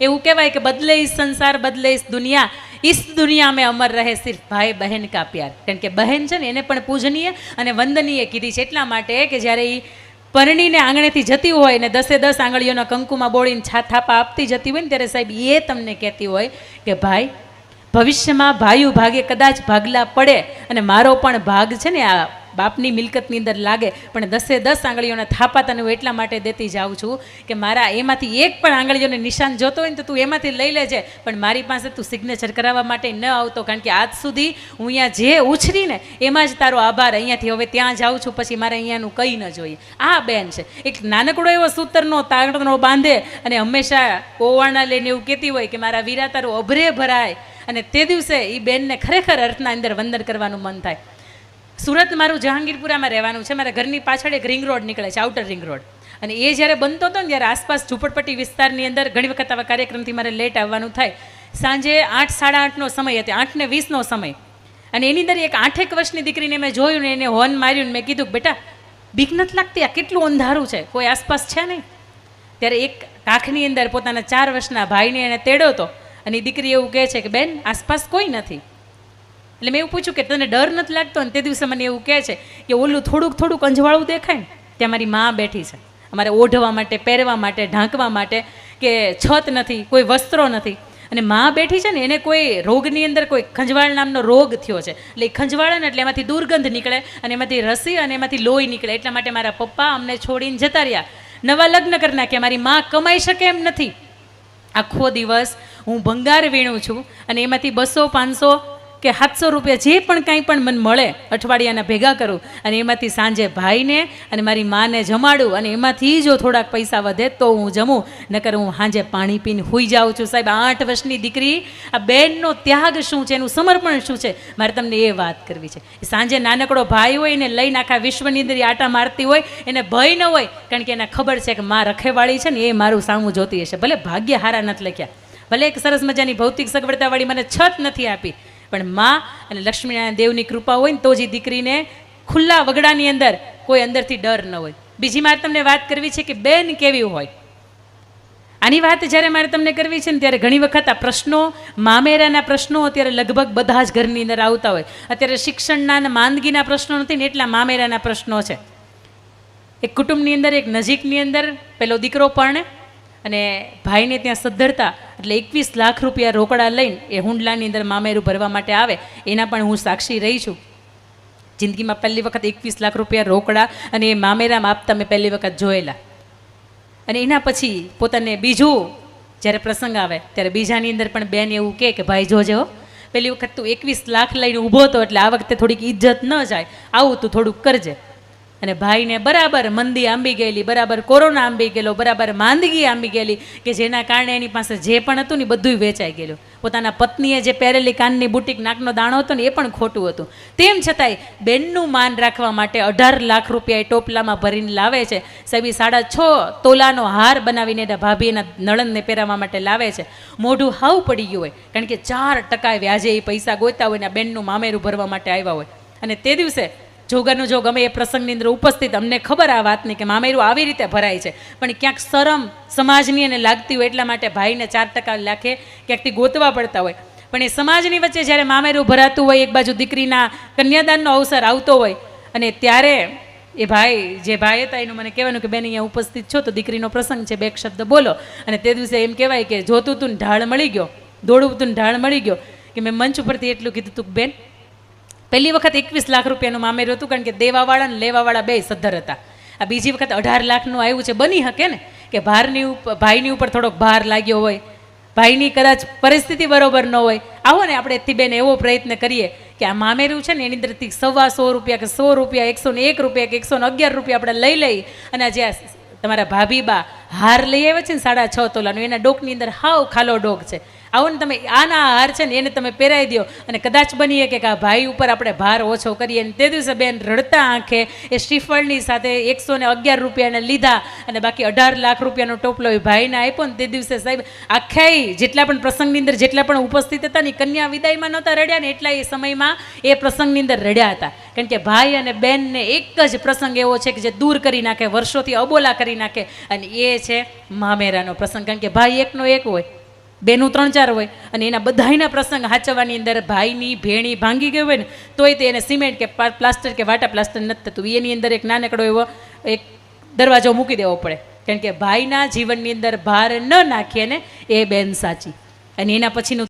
એવું કહેવાય કે બદલે સંસાર, બદલે દુનિયા. ઇસ દુનિયા મેં અમર રહે સિર્ફ ભાઈ બહેન કા પ્યાર. કારણ કે બહેન છે ને એને પણ પૂજનીય અને વંદનીય કીધી છે. એટલા માટે કે જ્યારે એ પરણીને આંગણેથી જતી હોય ને દસે દસ આંગળીઓના કંકુમાં બોળીને છા થાપા આપતી જતી હોય ને ત્યારે સાહેબ એ તમને કહેતી હોય કે ભાઈ, ભવિષ્યમાં ભાઈઓ ભાગે કદાચ ભાગલા પડે અને મારો પણ ભાગ છે ને આ બાપની મિલકતની અંદર લાગે, પણ દસે દસ આંગળીઓના થાપા તને હું એટલા માટે દેતી જાઉં છું કે મારા એમાંથી એક પણ આંગળીઓને નિશાન જોતો હોય ને તો તું એમાંથી લઈ લેજે, પણ મારી પાસે તું સિગ્નેચર કરાવવા માટે ન આવતો, કારણ કે આજ સુધી હું અહીંયા જે ઉછરીને એમાં જ તારો આભાર અહીંયાથી હવે ત્યાં જાઉં છું, પછી મારે અહીંયાનું કંઈ ન જોઈએ. આ બેન છે. એક નાનકડો એવો સૂતરનો તાગડનો બાંધે અને હંમેશા ઓવાણા લઈને એવું કહેતી હોય કે મારા વીરા તારું અભરે ભરાય. અને તે દિવસે એ બેનને ખરેખર અર્થના અંદર વંદન કરવાનું મન થાય. સુરત મારું જહાંગીરપુરામાં રહેવાનું છે. મારા ઘરની પાછળ એક રિંગ રોડ નીકળે છે આઉટર રિંગ રોડ અને એ જ્યારે બનતો હતો ને, ત્યારે આસપાસ ઝૂંપડપટ્ટી વિસ્તારની અંદર ઘણી વખત આવા કાર્યક્રમથી મારે લેટ આવવાનું થાય. સાંજે આઠ, સાડા આઠનો સમય હતો, આઠને વીસનો સમય. અને એની અંદર એક આઠેક વર્ષની દીકરીને મેં જોયું ને એને હોર્ન માર્યું ને મેં કીધું, બેટા, બીક નથી લાગતી, આ કેટલું અંધારું છે? કોઈ આસપાસ છે નહીં? ત્યારે એક કાંખની અંદર પોતાના ચાર વર્ષના ભાઈને એને તેડ્યો હતો. અને દીકરી એવું કહે છે કે, બેન, આસપાસ કોઈ નથી. એટલે મેં એવું પૂછ્યું કે તને ડર નથી લાગતો? અને તે દિવસે મને એવું કહે છે કે ઓલું થોડુંક થોડુંક અંજવાળું દેખાય ને, ત્યાં મારી માં બેઠી છે. અમારે ઓઢવા માટે, પહેરવા માટે, ઢાંકવા માટે કે છત નથી, કોઈ વસ્ત્રો નથી. અને માં બેઠી છે ને, એને કોઈ રોગની અંદર કોઈ ખંજવાળ નામનો રોગ થયો છે. એટલે એ ખંજવાળે ને એટલે એમાંથી દુર્ગંધ નીકળે, અને એમાંથી રસી અને એમાંથી લોહી નીકળે. એટલા માટે મારા પપ્પા અમને છોડીને જતા રહ્યા. નવા લગ્ન કરી નાખ્યા મારી માં કમાઈ શકે એમ નથી. આખો દિવસ હું ભંગાર વીણું છું, અને એમાંથી બસો, પાંચસો કે સાતસો રૂપિયા જે પણ કાંઈ પણ મને મળે, અઠવાડિયાના ભેગા કરું. અને એમાંથી સાંજે ભાઈને અને મારી માને જમાડું અને એમાંથી જો થોડાક પૈસા વધે તો હું જમું. નકર હું સાંજે પાણી પીને હોઈ જાઉં છું. સાહેબ આઠ વર્ષની દીકરી, આ બેનનો ત્યાગ શું છે? એનું સમર્પણ શું છે? મારે તમને એ વાત કરવી છે. સાંજે નાનકડો ભાઈ હોય એને લઈને આખા વિશ્વની અંદર આટા મારતી હોય, એને ભય ન હોય, કારણ કે એને ખબર છે કે માં રખેવાળી છે ને એ મારું સામું જોતી હશે. ભલે ભાગ્ય હારા નથી લખ્યા. ભલે એક સરસ મજાની ભૌતિક સગવડતાવાળી મને છત નથી આપી. પણ માં અને લક્ષ્મીનારાયણ દેવની કૃપા હોય ને તો જ એ દીકરીને ખુલ્લા વગડાની અંદર કોઈ અંદરથી ડર ન હોય. બીજી મારે તમને વાત કરવી છે કે બેન કેવી હોય? આની વાત જ્યારે મારે તમને કરવી છે ને ત્યારે ઘણી વખત આ પ્રશ્નો, મામેરાના પ્રશ્નો અત્યારે લગભગ બધા જ ઘરની અંદર આવતા હોય. અત્યારે શિક્ષણના અને માંદગીના પ્રશ્નો નથી ને એટલા મામેરાના પ્રશ્નો છે. એક કુટુંબની અંદર, એક નજીકની અંદર, પેલો દીકરો પરણે અને ભાઈને ત્યાં સદ્ધરતા, એટલે એકવીસ લાખ રૂપિયા રોકડા લઈને એ હુંડલાની અંદર મામેરું ભરવા માટે આવે, એના પણ હું સાક્ષી રહી છું. જિંદગીમાં પહેલી વખત એકવીસ લાખ રૂપિયા રોકડા અને એ મામેરામાં આપતા મેં પહેલી વખત જોયેલા. અને એના પછી પોતાને બીજું, જ્યારે પ્રસંગ આવે, ત્યારે બીજાની અંદર પણ બેન એવું કહે કે, ભાઈ, જોજે પહેલી વખત તું એકવીસ લાખ લઈને ઊભો હતો એટલે આ વખતે થોડીક ઇજ્જત ન જાય. આવું તું થોડુંક કરજે. અને ભાઈને બરાબર મંદી આંબી ગયેલી, બરાબર કોરોના આંબી ગયેલો, બરાબર માંદગી આંબી ગયેલી, કે જેના કારણે એની પાસે જે પણ હતું ને બધું વેચાઈ ગયેલું. પોતાના પત્નીએ જે પહેરેલી કાનની બુટીક, નાકનો દાણો હતો ને એ પણ ખોટું હતું. તેમ છતાંય બેનનું માન રાખવા માટે અઢાર લાખ રૂપિયા એ ટોપલામાં ભરીને લાવે છે. સાહેબ સાડા છ તોલાનો હાર બનાવીને એના ભાભી એના નળનને પહેરાવવા માટે લાવે છે. મોઢું હાવ પડી ગયું હોય, કારણ કે ચાર ટકા વ્યાજે એ પૈસા ગોતા હોય ને બેનનું મામેરું ભરવા માટે આવ્યા હોય. અને તે દિવસે જોગરનું જો ગમે એ પ્રસંગની અંદર ઉપસ્થિત. અમને ખબર આ વાતની કે મામેરું આવી રીતે ભરાય છે. પણ ક્યાંક શરમ સમાજની અને લાગતી હોય એટલા માટે ભાઈને ચાર ટકા લાખે ક્યાંકથી ગોતવા પડતા હોય. પણ એ સમાજની વચ્ચે જ્યારે મામેરું ભરાતું હોય, એક બાજુ દીકરીના કન્યાદાનનો અવસર આવતો હોય, અને ત્યારે એ ભાઈ, જે ભાઈ હતા, એનું મને કહેવાનું કે, બેન, અહીંયા ઉપસ્થિત છો તો દીકરીનો પ્રસંગ છે, બે શબ્દ બોલો. અને તે દિવસે એમ કહેવાય કે, જોતું તું ઢાળ મળી ગયો, દોડવું તું ઢાળ મળી ગયો. કે મેં મંચ ઉપરથી એટલું કીધું તું બેન પહેલી વખત એકવીસ લાખ રૂપિયાનું મામેરું હતું કારણ કે દેવાવાળા અને લેવાવાળા બે સદ્ધર હતા. આ બીજી વખત અઢાર લાખનું આવ્યું છે. બની શકે ને? કે ભારની ઉપર ભાઈની ઉપર થોડોક ભાર લાગ્યો હોય, ભાઈની કદાચ પરિસ્થિતિ બરોબર ન હોય. આવો ને આપણે બેન એવો પ્રયત્ન કરીએ કે આ મામેરું છે ને, એની અંદરથી સવા સો રૂપિયા કે સો રૂપિયા, એકસો ને એક રૂપિયા કે એકસો ને અગિયાર રૂપિયા આપણે લઈ લઈ અને જે તમારા ભાભી બા હાર લઈ આવે છે ને સાડા છ તોલાનું, એના ડોકની અંદર હાવ ખાલો ડોક છે. આવો ને તમે આના હાર છે ને એને તમે પહેરાવી દો અને કદાચ બનીએ કે આ ભાઈ ઉપર આપણે ભાર ઓછો કરીએ અને તે દિવસે બેન રડતા આંખે એ શ્રીફળની સાથે એકસો ને અગિયાર રૂપિયાને લીધા અને બાકી અઢાર લાખ રૂપિયાનો ટોપલો એ ભાઈને આપ્યો ને તે દિવસે સાહેબ આખાઈ જેટલા પણ પ્રસંગની અંદર જેટલા પણ ઉપસ્થિત હતા ને કન્યા વિદાયમાં નહોતા રડ્યા ને એટલા એ સમયમાં એ પ્રસંગની અંદર રડ્યા હતા. કારણ કે ભાઈ અને બેનને એક જ પ્રસંગ એવો છે કે જે દૂર કરી નાખે, વર્ષોથી અબોલા કરી નાખે. અને એ છે મામેરાનો પ્રસંગ. કારણ કે ભાઈ એકનો એક હોય. બેનું ત્રણ ચાર હોય અને એના બધાયના પ્રસંગ હાચવવાની અંદર ભાઈની, ભેણી ભાંગી ગઈ હોય ને, તોય તે એને સિમેન્ટ કે પ્લાસ્ટર કે વાટા પ્લાસ્ટર નથી થતું. એની અંદર એક નાનકડો એવો એક દરવાજો મૂકી દેવો પડે. કારણ કે ભાઈના જીવનની અંદર ભાર ન નાખીએ ને એ બેન સાચી. અને એના પછીનું